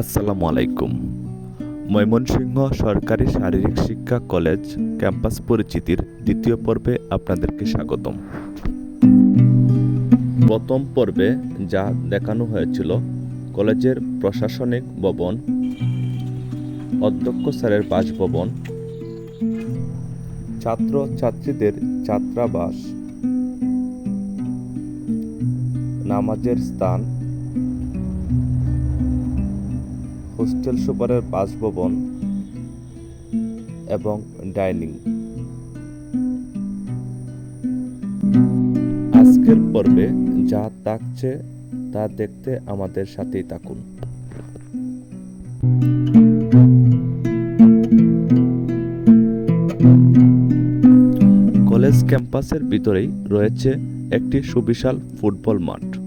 আসসালামু আলাইকুম। ময়মনসিংহ সরকারি শারীরিক শিক্ষা কলেজ ক্যাম্পাস পরিচিতির দ্বিতীয় পর্বে আপনাদেরকে স্বাগতম। প্রথম পর্বে যা দেখানো হয়েছিল, কলেজের প্রশাসনিক ভবন, অধ্যক্ষ স্যারের বাসভবন ছাত্র ছাত্রীদের ছাত্রাবাস, নামাজের স্থান হোস্টেল সুপারের বাসভবন এবং ডাইনিং। আজকের পর্বে যা থাকছে তা দেখতে আমাদের সাথেই থাকুন। কলেজ ক্যাম্পাসের ভিতরেই রয়েছে একটি সুবিশাল ফুটবল মাঠ।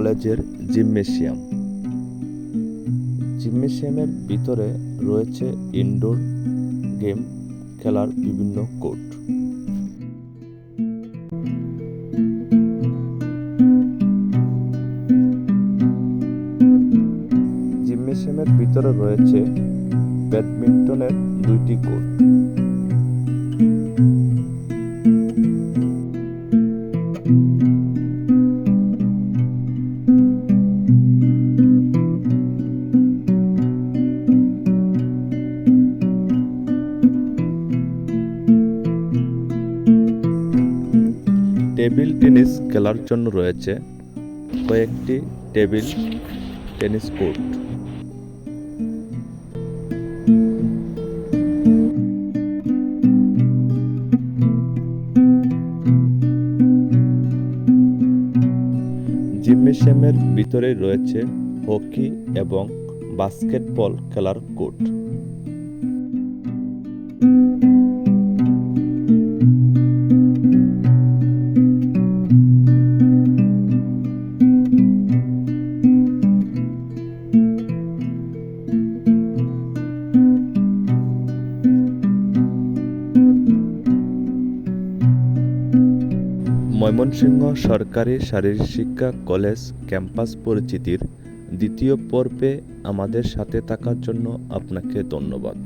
কলেজের জিমনেশিয়াম। জিমনেশিয়ামের ভিতরে রয়েছে ইনডোর গেম খেলার বিভিন্ন কোর্ট। জিমনেশিয়ামের ভিতরে রয়েছে ব্যাডমিন্টনের দুইটি কোর্ট। টেবিল টেনিস খেলার জন্য রয়েছে কয়েকটি টেবিল টেনিস কোর্ট। জিমনেশিয়ামের ভিতরে রয়েছে হকি এবং বাস্কেটবল খেলার কোর্ট। ময়মনসিংহ সরকারি শারীরিক শিক্ষা কলেজ ক্যাম্পাস পরিচিতির দ্বিতীয় পর্বে আমাদের সাথে থাকার জন্য আপনাকে ধন্যবাদ।